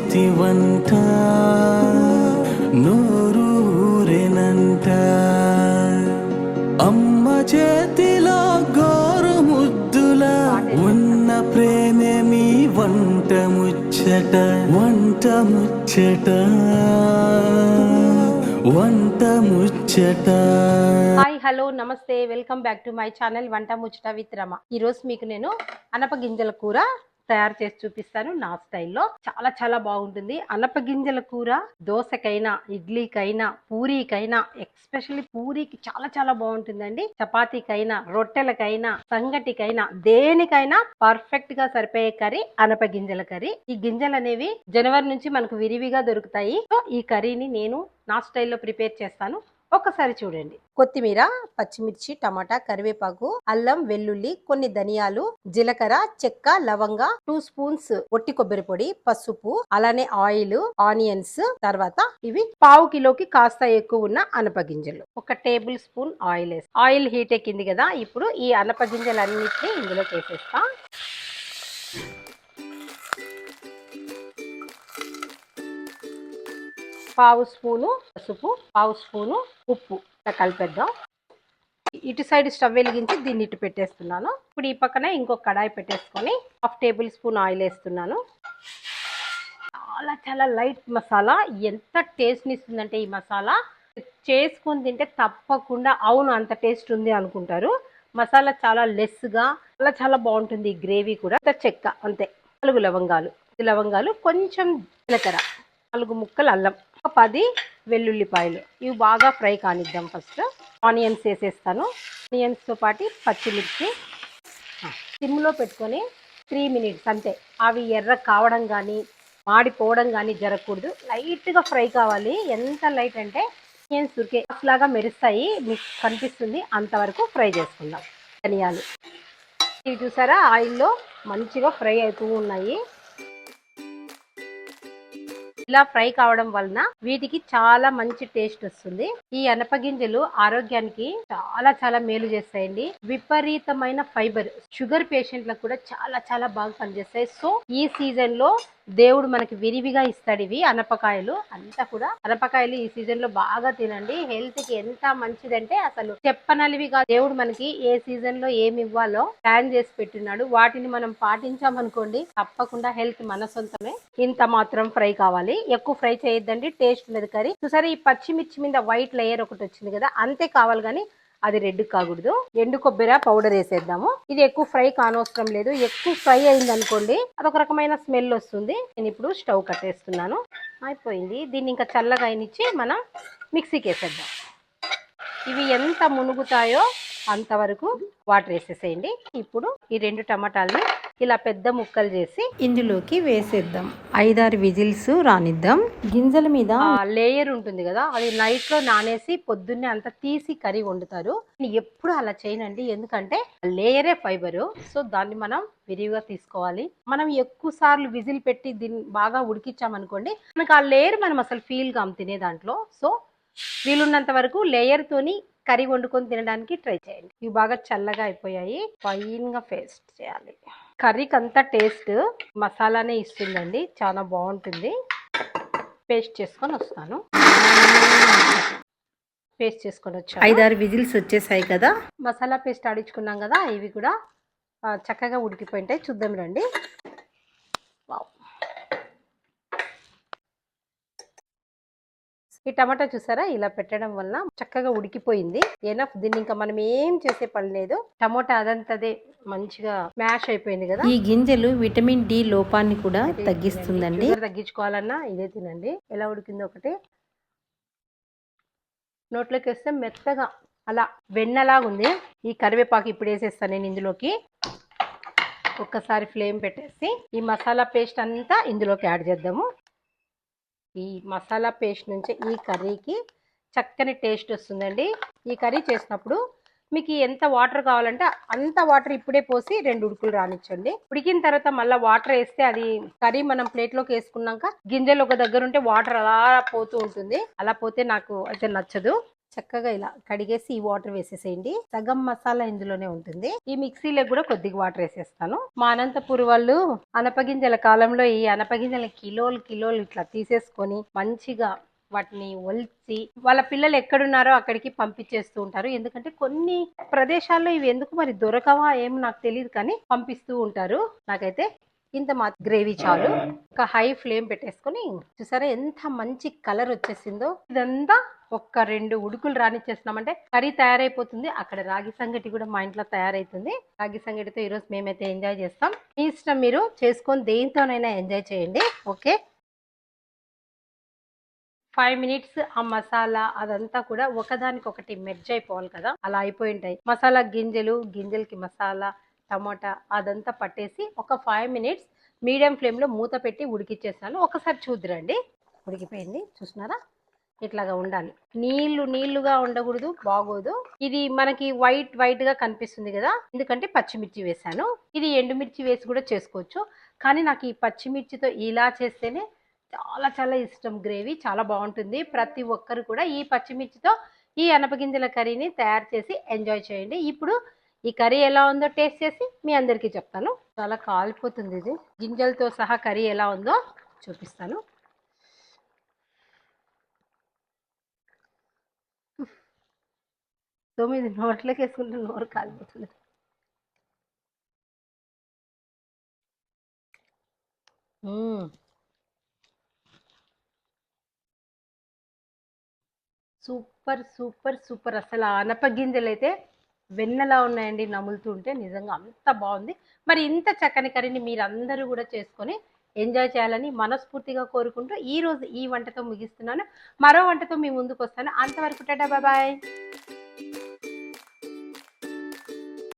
చేతి వంట నూరూరెనంట అమ్మ చేతిలో గోరు ముద్దుల ఉన్న ప్రేమే మీ వంట ముచ్చట వంట ముచ్చట. వంట ముచ్చట. హాయ్ హలో నమస్తే welcome back to my channel వంట ముచ్చట విత్ రమ. మీకు నేను అనప గింజల కూర తయారు చేసి చూపిస్తాను నా స్టైల్లో. చాలా చాలా బాగుంటుంది. అనప గింజల కూర దోశకైనా ఇడ్లీకైనా పూరీకైనా ఎక్స్పెషల్లీ పూరీకి చాలా చాలా బాగుంటుందండి. చపాతీకైనా రొట్టెలకైనా సంగటికైనా దేనికైనా పర్ఫెక్ట్గా సరిపోయే కర్రీ అనప గింజల కర్రీ. ఈ గింజలు అనేవి జనవరి నుంచి మనకు విరివిగా దొరుకుతాయి. సో ఈ కర్రీని నేను నా స్టైల్లో ప్రిపేర్ చేస్తాను. ఒక్కసారి చూడండి. కొత్తిమీర పచ్చిమిర్చి టమాటా కరివేపాకు అల్లం వెల్లుల్లి కొన్ని ధనియాలు జీలకర్ర చెక్క లవంగ టూ స్పూన్స్ ఒట్టి కొబ్బరి పొడి పసుపు అలానే ఆయిల్ ఆనియన్స్ తర్వాత ఇవి పావు కిలోకి కాస్త ఎక్కువ ఉన్న అనప గింజలు. ఒక టేబుల్ స్పూన్ ఆయిల్ వేసి ఆయిల్ హీట్ ఎక్కింది కదా ఇప్పుడు ఈ అనప గింజలన్నిటిని ఇందులోకి వేసేస్తా. పావు స్పూను పసుపు పావు స్పూను ఉప్పు. ఇట్లా కలిపేద్దాం. ఇటు సైడ్ స్టవ్ వెలిగించి దీన్ని ఇటు పెట్టేస్తున్నాను. ఇప్పుడు ఈ పక్కన ఇంకొక కడాయి పెట్టేసుకొని హాఫ్ టేబుల్ స్పూన్ ఆయిల్ వేస్తున్నాను. చాలా చాలా లైట్ మసాలా. ఎంత టేస్ట్ని ఇస్తుందంటే ఈ మసాలా. చేసుకొని తింటే తప్పకుండా అవును అంత టేస్ట్ ఉంది అనుకుంటారు. మసాలా చాలా లెస్గా చాలా చాలా బాగుంటుంది ఈ గ్రేవీ కూడా. ఇంత చెక్క అంతే. నాలుగు లవంగాలు. లవంగాలు కొంచెం జీలకర్ర. నాలుగు ముక్కలు అల్లం. పది వెల్లుల్లిపాయలు. ఇవి బాగా ఫ్రై కానిద్దాం ఫస్ట్. ఆనియన్స్ వేసేస్తాను. ఆనియన్స్తో పాటు పచ్చిమిర్చి. సిమ్లో పెట్టుకొని త్రీ మినిట్స్ అంతే. అవి ఎర్ర కావడం కానీ మాడిపోవడం కానీ జరగకూడదు. లైట్గా ఫ్రై కావాలి. ఎంత లైట్ అంటే ఆనియన్స్ ఉరికే లాగా మెరుస్తాయి. మీకు కనిపిస్తుంది. అంతవరకు ఫ్రై చేసుకుందాం. ధనియాలు. ఇవి చూసారా? ఆయిల్లో మంచిగా ఫ్రై అవుతూ ఉన్నాయి. ఇలా ఫ్రై కావడం వలన వీటికి చాలా మంచి టేస్ట్ వస్తుంది. ఈ అనపగింజలు ఆరోగ్యానికి చాలా చాలా మేలు చేస్తాయండి. విపరీతమైన ఫైబర్ షుగర్ పేషెంట్లకు కూడా చాలా చాలా బాగా పనిచేస్తాయి. సో ఈ సీజన్లో దేవుడు మనకి విరివిగా ఇస్తాడు ఇవి అనపకాయలు. అంతా కూడా అనపకాయలు ఈ సీజన్లో బాగా తినండి. హెల్త్కి ఎంత మంచిదంటే అసలు చెప్పనలివిగా దేవుడు మనకి ఏ సీజన్లో ఏమి ఇవ్వాలో ప్లాన్ చేసి పెట్టున్నాడు వాటిని మనం పాటించామనుకోండి తప్పకుండా హెల్త్ మన సొంతమే. ఇంత మాత్రం ఫ్రై కావాలి. ఎక్కువ ఫ్రై చేయొద్దండి. టేస్ట్ ఉండదు కర్రీ. చూసారా ఈ పచ్చిమిర్చి మీద వైట్ లేయర్ ఒకటి వచ్చింది కదా అంతే కావాలి కానీ అది రెడ్ కాకూడదు. ఎండు కొబ్బరి పౌడర్ వేసేద్దాము. ఇది ఎక్కువ ఫ్రై కానవసరం లేదు. ఎక్కువ ఫ్రై అయింది అనుకోండి అదొక రకమైన స్మెల్ వస్తుంది. నేను ఇప్పుడు స్టవ్ కట్టేస్తున్నాను. అయిపోయింది. దీన్ని ఇంకా చల్లగా అయినిచ్చి మనం మిక్సీకి వేసేద్దాం. ఇవి ఎంత మునుగుతాయో అంతవరకు వాటర్ వేసేసేయండి. ఇప్పుడు ఈ రెండు టమాటాలని ఇలా పెద్ద ముక్కలు చేసి ఇందులోకి వేసేద్దాం. ఐదారు విజిల్స్ రానిద్దాం. గింజల మీద లేయర్ ఉంటుంది కదా అది నైట్లో నానేసి పొద్దున్నే అంతా తీసి కర్రీ వండుతారు. ఎప్పుడు అలా చేయనండి ఎందుకంటే లేయరే ఫైబర్. సో దాన్ని మనం విరివిగా తీసుకోవాలి. మనం ఎక్కువ సార్లు విజిల్ పెట్టి దీన్ని బాగా ఉడికించామనుకోండి మనకు ఆ లేయర్ మనం అసలు ఫీల్ కాం తినే దాంట్లో. సో వీలున్నంత వరకు లేయర్ తోని కర్రీ వండుకొని తినడానికి ట్రై చేయండి. ఇవి బాగా చల్లగా అయిపోయాయి. ఫైన్గా పేస్ట్ చేయాలి. కర్రీకి అంతా టేస్ట్ మసాలానే ఇస్తుందండి. చాలా బాగుంటుంది. పేస్ట్ చేసుకొని వస్తాను. పేస్ట్ చేసుకొని వచ్చాను. ఐదారు విజిల్స్ వచ్చేసాయి కదా. మసాలా పేస్ట్ ఆడించుకున్నాం కదా ఇవి కూడా చక్కగా ఉడికిపోయింటాయి చూద్దాం రండి. ఈ టమాటా చూసారా? ఇలా పెట్టడం వలన చక్కగా ఉడికిపోయింది. ఎనఫ్ దీన్ని ఇంకా మనం ఏం చేసే పని లేదు. టమోటా అదంతదే మంచిగా మ్యాష్ అయిపోయింది కదా. ఈ గింజలు విటమిన్ డి లోపాన్ని కూడా తగ్గిస్తుందండి. తగ్గించుకోవాలన్నా ఇదే తినండి. ఎలా ఉడికిందో ఒకటి. నోట్లోకి వేస్తే మెత్తగా అలా వెన్నలాగా ఉంది. ఈ కరివేపాకు ఇప్పుడు వేసేస్తాను నేను ఇందులోకి. ఒక్కసారి ఫ్లేమ్ పెట్టేసి ఈ మసాలా పేస్ట్ అంతా ఇందులోకి యాడ్ చేద్దాము. ఈ మసాలా పేస్ట్ నుంచి ఈ కర్రీకి చక్కని టేస్ట్ వస్తుందండి. ఈ కర్రీ చేసినప్పుడు మీకు ఎంత వాటర్ కావాలంటే అంత వాటర్ ఇప్పుడే పోసి రెండు ఉడుకులు రానిచ్చండి. ఉడికిన తర్వాత మళ్ళీ వాటర్ వేస్తే అది కర్రీ మనం ప్లేట్లోకి వేసుకున్నాక గింజలు ఒక దగ్గర ఉంటే వాటర్ అలా పోతూ ఉంటుంది. అలా పోతే నాకు అయితే నచ్చదు. చక్కగా ఇలా కడిగేసి ఈ వాటర్ వేసేసేయండి. సగం మసాలా ఇందులోనే ఉంటుంది. ఈ మిక్సీలో కూడా కొద్దిగా వాటర్ వేసేస్తాను. మా అనంతపూర్ వాళ్ళు అనపగింజల కాలంలో ఈ అనపగింజల కిలోలు కిలోలు ఇట్లా తీసేసుకొని మంచిగా వాటిని ఒలిచి వాళ్ళ పిల్లలు ఎక్కడున్నారో అక్కడికి పంపించేస్తూ ఉంటారు. ఎందుకంటే కొన్ని ప్రదేశాల్లో ఇవి ఎందుకు మరి దొరకవా ఏమో నాకు తెలియదు కానీ పంపిస్తూ ఉంటారు. నాకైతే ఇంత మా గ్రేవీ చాలు. ఒక హై ఫ్లేమ్ పెట్టేసుకొని చూసారా ఎంత మంచి కలర్ వచ్చేసిందో. ఇదంతా ఒక్క రెండు ఉడుకులు రానిచ్చేస్తున్నామంటే కర్రీ తయారైపోతుంది. అక్కడ రాగి సంగటి కూడా మా ఇంట్లో తయారైతుంది. రాగి సంగటితో ఈరోజు మేమైతే ఎంజాయ్ చేస్తాం. మీ ఇష్టం మీరు చేసుకొని దేనితోనైనా ఎంజాయ్ చేయండి. ఓకే? ఫైవ్ మినిట్స్ ఆ మసాలా అదంతా కూడా ఒకదానికొకటి మెర్జ్ అయిపోవాలి కదా. అలా అయిపోయి ఉంటాయి. మసాలా గింజలు గింజలకి మసాలా టమోటా అదంతా పట్టేసి ఒక ఫైవ్ మినిట్స్ మీడియం ఫ్లేమ్లో మూత పెట్టి ఉడికిచ్చేసాను ఒకసారి చూద్దురండి. ఉడికిపోయింది. చూసినారా ఇట్లాగా ఉండాలి. నీళ్ళు నీళ్ళుగా ఉండకూడదు బాగోదు. ఇది మనకి వైట్ వైట్గా కనిపిస్తుంది కదా? ఎందుకంటే పచ్చిమిర్చి వేసాను ఇది ఎండుమిర్చి వేసి కూడా చేసుకోవచ్చు. కానీ నాకు ఈ పచ్చిమిర్చితో ఇలా చేస్తేనే చాలా చాలా ఇష్టం గ్రేవీ. చాలా బాగుంటుంది. ప్రతి ఒక్కరు కూడా ఈ పచ్చిమిర్చితో ఈ అనపగింజల కర్రీని తయారు చేసి ఎంజాయ్ చేయండి. ఇప్పుడు ఈ కర్రీ ఎలా ఉందో టేస్ట్ చేసి మీ అందరికీ చెప్తాను. చాలా కాలిపోతుంది ఇది. గింజలతో సహా కర్రీ ఎలా ఉందో చూపిస్తాను. తొమ్మిది నోట్లోకి వేసుకుంటే నోరు కాలిపోతుంది. Super super super. అసలు ఆ అనప గింజలు అయితే వెన్నెలా ఉన్నాయండి నములుతుంటే. నిజంగా అంత బాగుంది. మరి ఇంత చక్కని కర్రీని మీరందరూ కూడా చేసుకొని ఎంజాయ్ చేయాలని మనస్ఫూర్తిగా కోరుకుంటూ ఈ రోజు ఈ వంటతో ముగిస్తున్నాను. మరో వంటతో మీ ముందుకు వస్తాను అంతవరకు టాటా బాయ్.